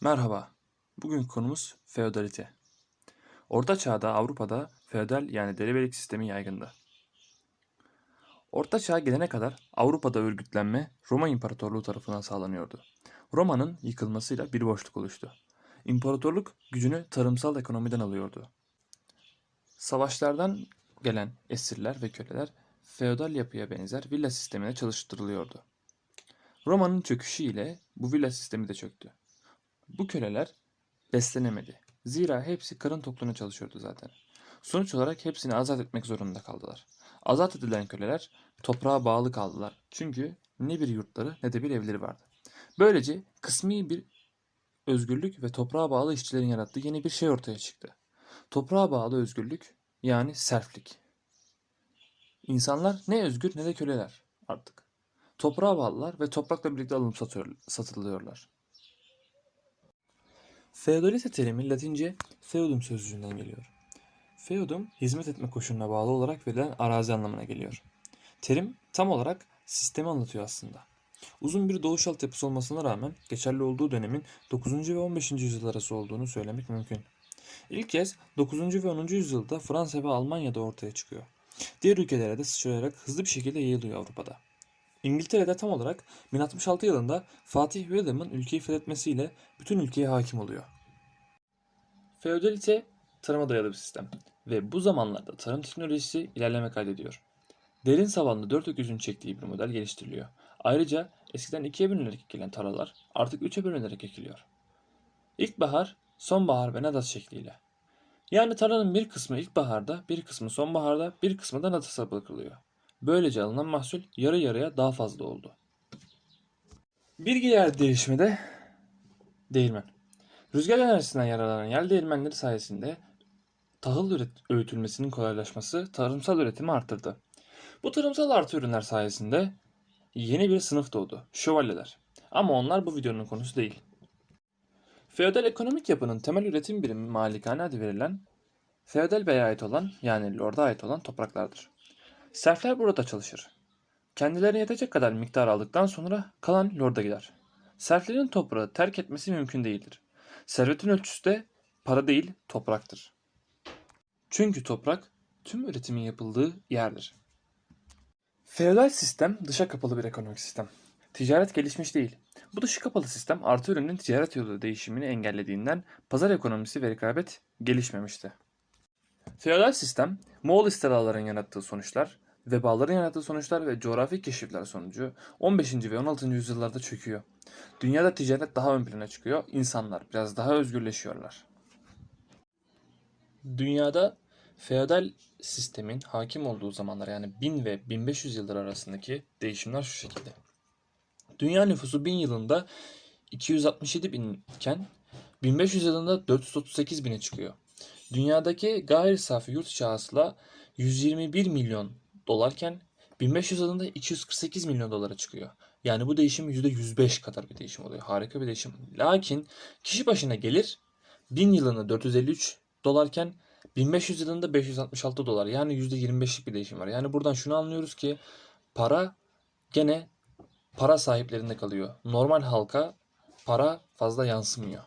Merhaba. Bugün konumuz feodalite. Orta Çağ'da Avrupa'da feodal yani derebelik sistemi yaygındı. Orta Çağ gelene kadar Avrupa'da örgütlenme Roma İmparatorluğu tarafından sağlanıyordu. Roma'nın yıkılmasıyla bir boşluk oluştu. İmparatorluk gücünü tarımsal ekonomiden alıyordu. Savaşlardan gelen esirler ve köleler feodal yapıya benzer villa sistemine çalıştırılıyordu. Roma'nın çöküşü ile bu villa sistemi de çöktü. Bu köleler beslenemedi. Zira hepsi karın tokluğuna çalışıyordu zaten. Sonuç olarak hepsini azat etmek zorunda kaldılar. Azat edilen köleler toprağa bağlı kaldılar. Çünkü ne bir yurtları ne de bir evleri vardı. Böylece kısmi bir özgürlük ve toprağa bağlı işçilerin yarattığı yeni bir şey ortaya çıktı. Toprağa bağlı özgürlük yani serflik. İnsanlar ne özgür ne de köleler artık. Toprağa bağlılar ve toprakla birlikte alınıp satılıyorlar. Feodalite terimi Latince feudum sözcüğünden geliyor. Feudum, hizmet etme koşuluna bağlı olarak verilen arazi anlamına geliyor. Terim tam olarak sistemi anlatıyor aslında. Uzun bir doğuş altyapısı olmasına rağmen geçerli olduğu dönemin 9. ve 15. yüzyıl arası olduğunu söylemek mümkün. İlk kez 9. ve 10. yüzyılda Fransa ve Almanya'da ortaya çıkıyor. Diğer ülkelere de sıçrayarak hızlı bir şekilde yayılıyor Avrupa'da. İngiltere'de tam olarak 1066 yılında Fatih William'ın ülkeyi fethetmesiyle bütün ülkeye hakim oluyor. Feodalite tarıma dayalı bir sistem ve bu zamanlarda tarım teknolojisi ilerleme kaydediyor. Derin savanlı dört öküzün çektiği bir model geliştiriliyor. Ayrıca eskiden ikiye bölünerek ekilen tarlalar artık üçe bölünerek ekiliyor. İlkbahar, sonbahar ve nadas şekliyle. Yani tarlanın bir kısmı ilkbaharda, bir kısmı sonbaharda, bir kısmı da nadasa bırakılıyor. Böylece alınan mahsul yarı yarıya daha fazla oldu. Bir diğer değişimi de değirmen. Rüzgar enerjisinden yararlanan yel değirmenleri sayesinde tahıl üret- öğütülmesinin kolaylaşması tarımsal üretimi arttırdı. Bu tarımsal artı ürünler sayesinde yeni bir sınıf doğdu. Şövalyeler. Ama onlar bu videonun konusu değil. Feodal ekonomik yapının temel üretim birimi malikane adı verilen feodal beye ait olan yani lorda ait olan topraklardır. Serfler burada çalışır. Kendilerine yetecek kadar miktar aldıktan sonra kalan lorda gider. Serflerin toprağı terk etmesi mümkün değildir. Servetin ölçüsü de para değil topraktır. Çünkü toprak tüm üretimin yapıldığı yerdir. Feodal sistem dışa kapalı bir ekonomik sistem. Ticaret gelişmiş değil. Bu dışı kapalı sistem artı ürünün ticaret yolu değişimini engellediğinden pazar ekonomisi ve rekabet gelişmemişti. Feodal sistem, Moğol istilaların yarattığı sonuçlar, vebaların yarattığı sonuçlar ve coğrafi keşifler sonucu 15. ve 16. yüzyıllarda çöküyor. Dünyada ticaret daha ön plana çıkıyor, insanlar biraz daha özgürleşiyorlar. Dünyada feodal sistemin hakim olduğu zamanlar yani 1000 ve 1500 yıllar arasındaki değişimler şu şekilde. Dünya nüfusu 1000 yılında 267 bin iken 1500 yılında 438 bine çıkıyor. Dünyadaki gayri safi yurt içi hasıla 121 milyon dolarken 1500 yılında 248 milyon dolara çıkıyor. Yani bu değişim %105 kadar bir değişim oluyor. Harika bir değişim. Lakin kişi başına gelir 1000 yılında 453 dolarken 1500 yılında 566 dolar. Yani %25'lik bir değişim var. Yani buradan şunu anlıyoruz ki para gene para sahiplerinde kalıyor. Normal halka para fazla yansımıyor.